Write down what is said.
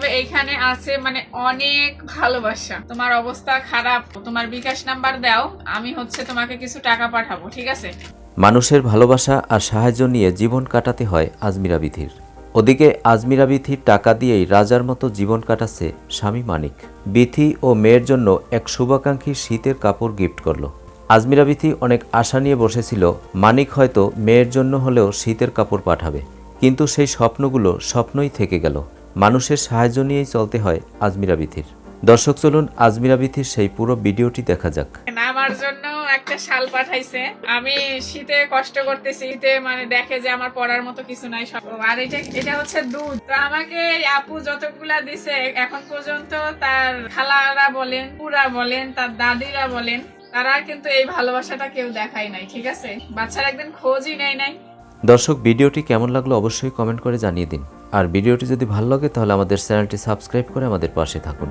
তবে এইখানে আছে মানে অনেক ভালোবাসা। তোমার অবস্থা খারাপ, তোমার বিকাশ নাম্বার দাও, আমি হচ্ছে তোমাকে কিছু টাকা পাঠাবো, ঠিক আছে? মানুষের ভালোবাসা আর সাহায্য নিয়ে জীবন কাটাতে হয় আজমিরা বিথির ওদিকে আজমিরা বিথির টাকা দিয়েই রাজার মতো জীবন কাটাচ্ছে স্বামী মানিক। বিথি ও মেয়ের জন্য এক শুভাকাঙ্ক্ষী শীতের কাপড় গিফট করল। আজমিরা বিথি অনেক আশা নিয়ে বসেছিল, মানিক হয়তো মেয়ের জন্য হলেও শীতের কাপড় পাঠাবে। কিন্তু সেই স্বপ্নগুলো স্বপ্নই থেকে গেল। মানুষের সাহায্য নিয়েই চলতে হয় আজমিরা বিথির। দর্শক চলুন আজমিরা বিথির সেই পুরো ভিডিওটি দেখা যাক। আমার জন্য একটা শাল পাঠাইছে। আমি শীতে কষ্ট করতেছি শীতে মানে দেখে যে আমার পড়ার মতো কিছু নাই সব। আর এটা এটা হচ্ছে দুধ। তো আমাকে আপু যতগুলা দিছে এখন পর্যন্ত তার খালারা বলেন পুরা বলেন তার দাদিরা বলেন তারা কিন্তু এই ভালোবাসাটা কেউ দেখায় নাই ঠিক আছে? বাচ্চারা একদিন খোঁজই নেয় নাই। দর্শক ভিডিওটি কেমন লাগল অবশ্যই কমেন্ট করে জানিয়ে দিন। আর ভিডিওটি যদি ভালো লাগে তাহলে আমাদের চ্যানেলটি সাবস্ক্রাইব করে আমাদের পাশে থাকুন।